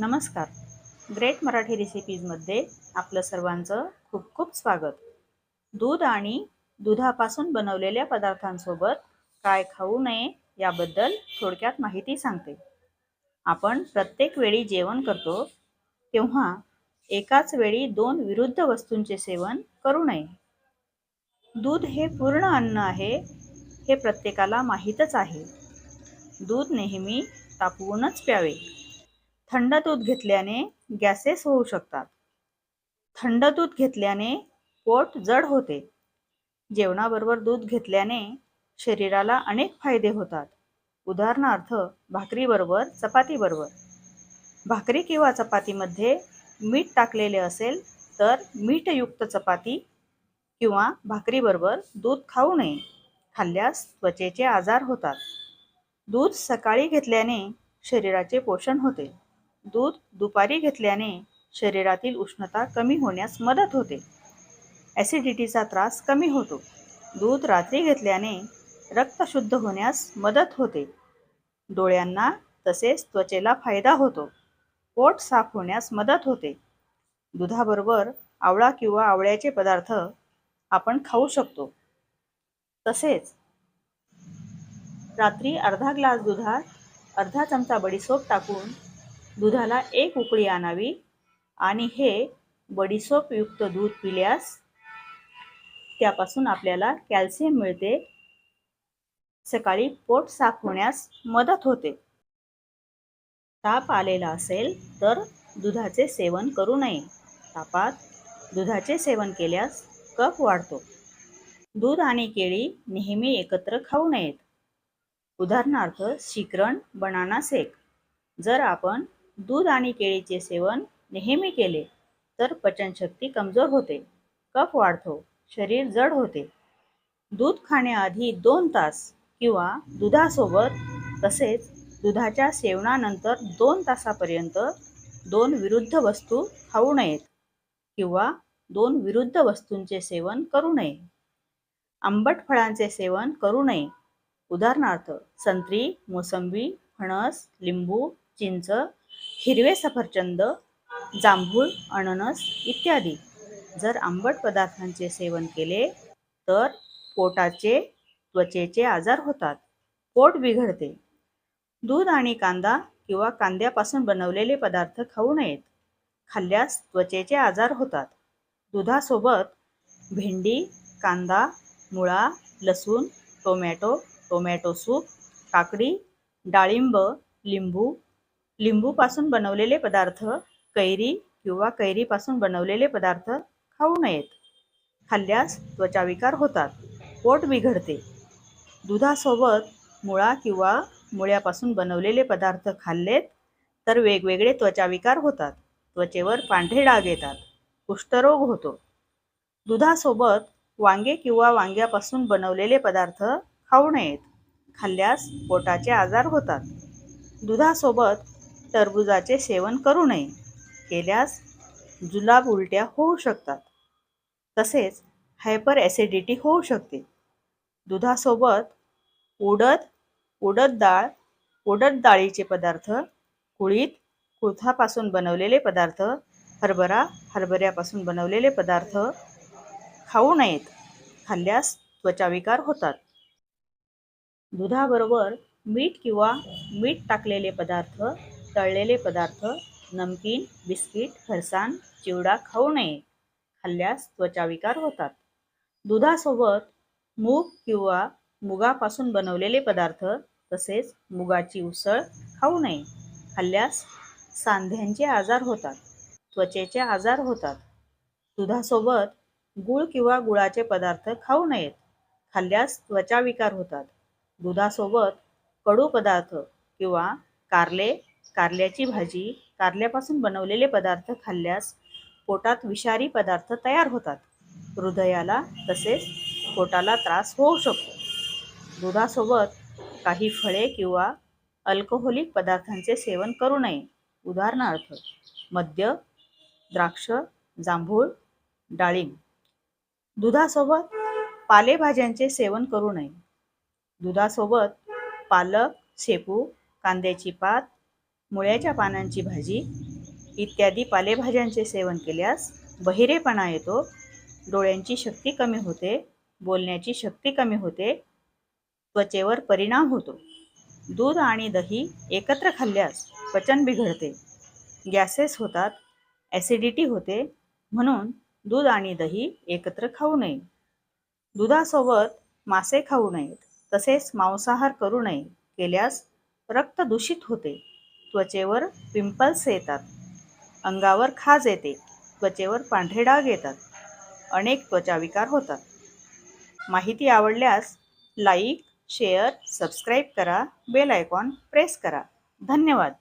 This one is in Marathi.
नमस्कार. ग्रेट मराठी रेसिपीजमध्ये आपलं सर्वांचं खूप खूप स्वागत. दूध आणि दुधापासून बनवलेल्या पदार्थांसोबत काय खाऊ नये याबद्दल थोडक्यात माहिती सांगते. आपण प्रत्येक वेळी जेवण करतो तेव्हा एकाच वेळी दोन विरुद्ध वस्तूंचे सेवन करू नये. दूध हे पूर्ण अन्न आहे हे प्रत्येकाला माहीतच आहे. दूध नेहमी तापवूनच प्यावे. थंड दूध घेतल्याने गॅसेस होऊ शकतात. थंड दूध घेतल्याने पोट जड होते. जेवणाबरोबर दूध घेतल्याने शरीराला अनेक फायदे होतात. उदाहरणार्थ भाकरीबरोबर चपातीबरोबर. भाकरी किंवा चपातीमध्ये मीठ टाकलेले असेल तर मीठयुक्त चपाती किंवा भाकरीबरोबर दूध खाऊ नये खाल्ल्यास त्वचेचे आजार होतात. दूध सकाळी घेतल्याने शरीराचे पोषण होते. दूध दुपारी घेतल्याने शरीरातील उष्णता कमी होण्यास मदत होते. ॲसिडिटीचा त्रास कमी होतो. दूध रात्री घेतल्याने रक्त शुद्ध होण्यास मदत होते. डोळ्यांना तसेच त्वचेला फायदा होतो. पोट साफ होण्यास मदत होते. दुधाबरोबर आवळा किंवा आवळ्याचे पदार्थ आपण खाऊ शकतो. तसेच रात्री अर्धा ग्लास दुधात अर्धा चमचा बडीसोप टाकून दुधाला एक उकळी आणावी आणि हे बडीसोपयुक्त दूध पिल्यास त्यापासून आपल्याला कॅल्शियम मिळते. सकाळी पोट साफ होण्यास मदत होते. ताप आलेला असेल तर दुधाचे सेवन करू नये. तापात दुधाचे सेवन केल्यास कफ वाढतो. दूध आणि केळी नेहमी एकत्र खाऊ नयेत. उदाहरणार्थ शिकरण बनाना शेक. जर आपण दूध आणि केळीचे सेवन नेहमी केले तर पचनशक्ती कमजोर होते. कफ वाढतो शरीर जड होते. दूध खाण्याआधी दोन तास किंवा दुधासोबत तसेच दुधाच्या सेवनानंतर दोन तासापर्यंत दोन विरुद्ध वस्तू खाऊ नयेत किंवा दोन विरुद्ध वस्तूंचे सेवन करू नये. आंबट फळांचे सेवन करू नये. उदाहरणार्थ संत्री मोसंबी फणस लिंबू चिंच हिरवे सफरचंद जांभूळ अननस इत्यादी. जर आंबट पदार्थांचे सेवन केले तर पोटाचे त्वचेचे आजार होतात. पोट बिघडते. दूध आणि कांदा किंवा कांद्यापासून बनवलेले पदार्थ खाऊ नयेत. खाल्ल्यास त्वचेचे आजार होतात. दुधासोबत भेंडी कांदा मुळा लसूण टोमॅटो टोमॅटो सूप काकडी डाळिंब लिंबू लिंबूपासून बनवलेले पदार्थ कैरी किंवा कैरीपासून बनवलेले पदार्थ खाऊ नयेत. खाल्ल्यास त्वचाविकार होतात. पोट बिघडते. दुधासोबत मुळा किंवा मुळ्यापासून बनवलेले पदार्थ खाल्लेत तर वेगवेगळे त्वचाविकार होतात. त्वचेवर पांढरे डाग येतात. कुष्ठरोग होतो. दुधासोबत वांगे किंवा वांग्यापासून बनवलेले पदार्थ खाऊ नयेत. खाल्ल्यास पोटाचे आजार होतात. दुधासोबत टरबुजाचे सेवन करू नये. केल्यास जुलाब उलट्या होऊ शकतात. तसेच हायपर ॲसिडिटी होऊ शकते. दुधासोबत उडद उडद डाळ उडद डाळीचे पदार्थ कुळीत कुळथापासून बनवलेले पदार्थ हरभरा हरभऱ्यापासून बनवलेले पदार्थ खाऊ नयेत. खाल्ल्यास त्वचाविकार होतात. दुधाबरोबर मीठ किंवा मीठ टाकलेले पदार्थ तळलेले पदार्थ नमकीन बिस्किट फरसाण चिवडा खाऊ नये. खाल्ल्यास त्वचाविकार होतात. दुधासोबत मूग किंवा मुगापासून बनवलेले पदार्थ तसेच मुगाची उसळ खाऊ नये. खाल्ल्यास सांध्यांचे आजार होतात. त्वचेचे आजार होतात. दुधासोबत गूळ किंवा गुळाचे पदार्थ खाऊ नयेत. खाल्ल्यास त्वचाविकार होतात. दुधासोबत कडू पदार्थ किंवा कारले कारल्याची भाजी कारल्यापासून बनवलेले पदार्थ खाल्ल्यास पोटात विषारी पदार्थ तयार होतात. हृदयाला तसेच पोटाला त्रास होऊ शकतो. दुधासोबत काही फळे किंवा अल्कोहोलिक पदार्थांचे सेवन करू नये. उदाहरणार्थ मद्य द्राक्ष जांभूळ डाळिंब. दुधासोबत पालेभाज्यांचे सेवन करू नये. दुधासोबत पालक शेपू कांद्याची पात मुळ्याच्या पानांची भाजी इत्यादी पालेभाज्यांचे सेवन केल्यास बहिरेपणा येतो डोळ्यांची शक्ती कमी होते बोलण्याची शक्ती कमी होते त्वचेवर परिणाम होतो. दूध आणि दही एकत्र खाल्ल्यास पचन बिघडते गॅसेस होतात ॲसिडिटी होते म्हणून दूध आणि दही एकत्र खाऊ नये. दुधासोबत मासे खाऊ नयेत तसेच मांसाहार करू नये केल्यास रक्त दूषित होते. त्वचेवर पिंपल्स येतात. अंगावर खाज येते. त्वचेवर पांढरे डाग येतात. अनेक त्वचाविकार होतात. माहिती आवडल्यास लाईक शेअर सबस्क्राईब करा. बेल आयकॉन प्रेस करा. धन्यवाद.